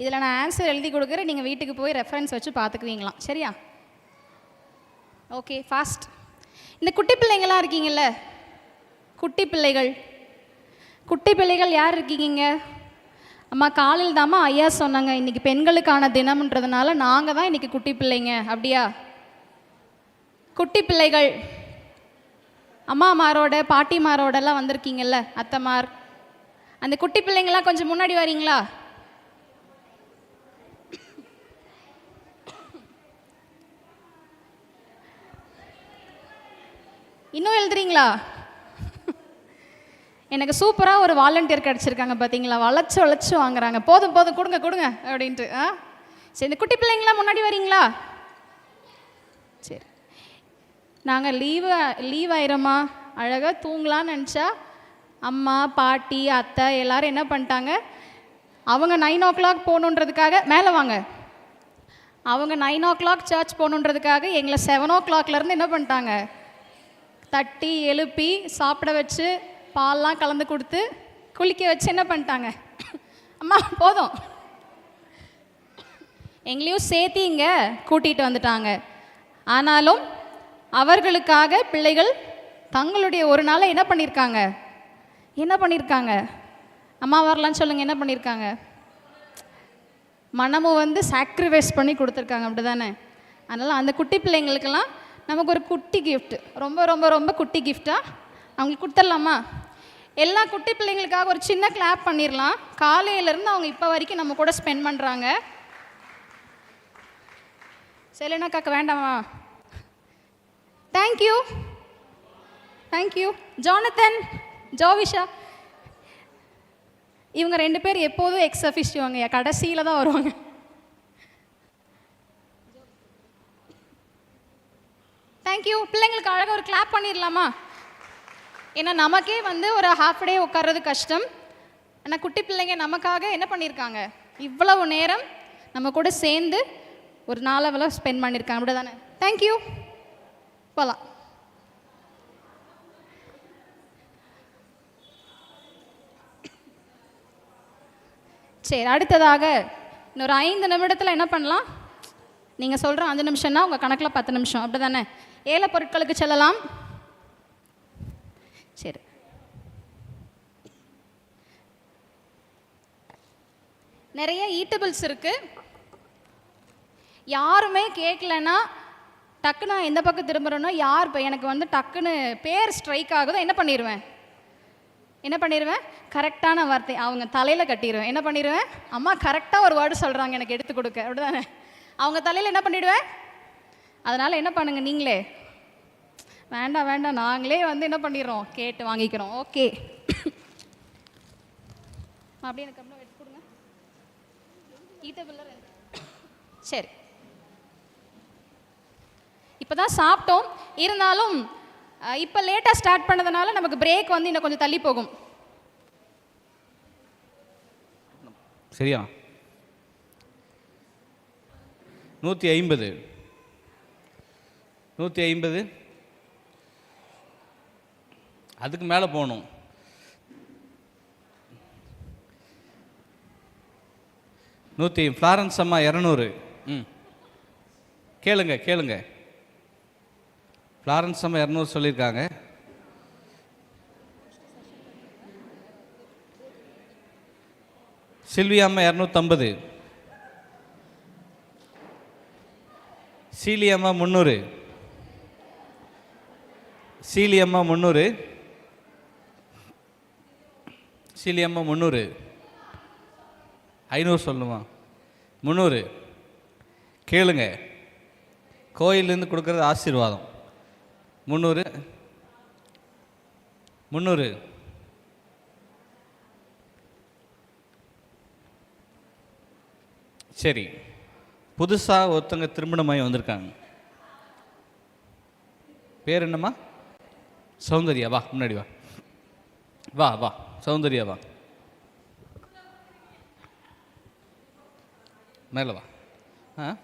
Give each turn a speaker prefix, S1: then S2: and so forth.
S1: இதில் நான் ஆன்சர் எழுதி கொடுக்குறேன். நீங்கள் வீட்டுக்கு போய் ரெஃபரன்ஸ் வச்சு பார்த்துக்குவீங்களாம். சரியா? ஓகே ஃபாஸ்ட் இந்த குட்டி பிள்ளைங்களாம் இருக்கீங்கல்ல? குட்டி பிள்ளைகள். குட்டி பிள்ளைகள் யார் இருக்கீங்க? அம்மா காலையில் தாம்மா ஐயா சொன்னாங்க இன்னைக்கு பெண்களுக்கான தினம்ன்றதுனால நாங்கள் தான் இன்றைக்கி குட்டி பிள்ளைங்க. அப்படியா? குட்டி பிள்ளைகள். அம்மாமாரோட பாட்டிமாரோடலாம் வந்திருக்கீங்கல்ல அத்தைமார். அந்த குட்டி பிள்ளைங்களாம் கொஞ்சம் முன்னாடி வரீங்களா? இன்னும் எழுதுறீங்களா? எனக்கு சூப்பராக ஒரு வாலண்டியர் கிடச்சிருக்காங்க பார்த்தீங்களா வளைச்சு வளைச்சு வாங்குறாங்க. போதும் போதும் கொடுங்க கொடுங்க அப்படின்ட்டு. ஆ? சரி இந்த குட்டி பிள்ளைங்களாம் முன்னாடி வரீங்களா? சரி. நாங்கள் லீவு லீவ் ஆயிரமா? அழகாக தூங்கலாம்னு நினச்சா அம்மா பாட்டி அத்தை எல்லாரும் என்ன பண்ணிட்டாங்க? அவங்க நைன் ஓ கிளாக் போகணுன்றதுக்காக மேலே வாங்க. அவங்க நைன் ஓ கிளாக் சர்ச் போகணுன்றதுக்காக எங்களை செவன் ஓ கிளாக்லேருந்து என்ன பண்ணிட்டாங்க? தட்டி எழுப்பி சாப்பிட வச்சு பால்லாம் கலந்து கொடுத்து குளிக்க வச்சு என்ன பண்ணிட்டாங்க? அம்மா போதும். எங்களையும் சேர்த்து இங்கே கூட்டிகிட்டு வந்துட்டாங்க. ஆனாலும் அவர்களுக்காக பிள்ளைகள் தங்களுடைய ஒரு நாளை என்ன பண்ணியிருக்காங்க என்ன பண்ணியிருக்காங்க அம்மா வரலான்னு சொல்லுங்கள் என்ன பண்ணியிருக்காங்க மனமும் வந்து சாக்ரிஃபைஸ் பண்ணி கொடுத்துருக்காங்க அப்படி தானே அதனால் அந்த குட்டி பிள்ளைங்களுக்கெல்லாம் நமக்கு ஒரு குட்டி கிஃப்ட் ரொம்ப ரொம்ப ரொம்ப குட்டி கிஃப்டாக அவங்களுக்கு கொடுத்துடலாமா? எல்லா குட்டி பிள்ளைங்களுக்காக ஒரு சின்ன கிளாப் பண்ணிடலாம். காலையிலேருந்து அவங்க இப்போ வரைக்கும் நம்ம கூட ஸ்பெண்ட் பண்ணுறாங்க செலினா காக்க வேண்டாமா தேங்க்யூ தேங்க்யூ ஜானத்தன் ஜோவிஷா. இவங்க ரெண்டு பேர் எப்போதும் எக்ஸ் அஃபிஷியோங்க கடைசியில் தான் வருவாங்க. தேங்க்யூ பிள்ளைங்களுக்கு அழகாக ஒரு கிளாப் பண்ணிடலாமா? ஏன்னா நமக்கே வந்து ஒரு ஹாஃப் டே உட்கார்றது கஷ்டம். ஆனால் குட்டி பிள்ளைங்க நமக்காக என்ன பண்ணியிருக்காங்க இவ்வளவு நேரம் நம்ம கூட சேர்ந்து ஒரு நாளவெல்லாம் ஸ்பெண்ட் பண்ணியிருக்காங்க அப்படி தானே தேங்க்யூ போகலாம் சரி அடுத்ததாக இன்னொரு ஐந்து நிமிடத்தில் என்ன பண்ணலாம்? நீங்கள் சொல்கிற அஞ்சு நிமிஷம்னா உங்கள் கணக்கில் பத்து நிமிஷம். அப்படி தானே ஏழை பொருட்களுக்கு செல்லலாம். சரி. நிறைய ஈட்டபிள்ஸ் இருக்குது யாருமே கேட்கலன்னா டக்குன்னு நான் எந்த பக்கம் திரும்புகிறேனோ யார் இப்போ எனக்கு வந்து டக்குன்னு பேர் ஸ்ட்ரைக் ஆகுதோ என்ன பண்ணிடுவேன் என்ன பண்ணிடுவேன் கரெக்டான வார்த்தை. அவங்க தலையில் கட்டிடுவேன் என்ன பண்ணிடுவேன் அம்மா கரெக்டாக ஒரு வேர்டு சொல்கிறாங்க எனக்கு எடுத்து கொடுக்க. அப்படிதானே? அவங்க தலையில் என்ன பண்ணிவிடுவேன் அதனால் என்ன பண்ணுங்கள் நீங்களே. வேண்டாம் வேண்டாம். நாங்களே வந்து என்ன பண்ணிடுறோம்? கேட்டு வாங்கிக்கிறோம். ஓகே. அப்படியே எனக்கு அப்படியே எடுத்து கொடுங்க. சரி. இப்போ தான் சாப்பிட்டோம். இருந்தாலும் இப்போ லேட்டாக ஸ்டார்ட் பண்ணதுனால நமக்கு பிரேக் வந்து இன்னும் கொஞ்சம் தள்ளி போகும்.
S2: சரியா? நூற்றி ஐம்பது. நூற்றி ஐம்பது. அதுக்கு மேலே போகணும். நூற்றி ஃப்ளாரன்ஸ் அம்மா இரநூறு. ம். கேளுங்க கேளுங்க. ஃப்ளாரன்ஸ் அம்மா இரநூறு சொல்லியிருக்காங்க. சில்வி அம்மா இரநூத்தம்பது. சீலியம்மா முந்நூறு. சீலியம்மா முந்நூறு. சீலியம்மா முந்நூறு. ஐநூறு சொல்லுமா? முந்நூறு. கேளுங்க. கோயிலேருந்து கொடுக்குறது ஆசீர்வாதம். முந்நூறு. முந்நூறு. சரி. புதுசாக ஒருத்தங்க திருமணமாகி வந்திருக்காங்க. பேர் என்னம்மா? சௌந்தர்யா வா முன்னாடி வா. வா வா சௌந்தர்யா வா. மேலே வா. ஆ?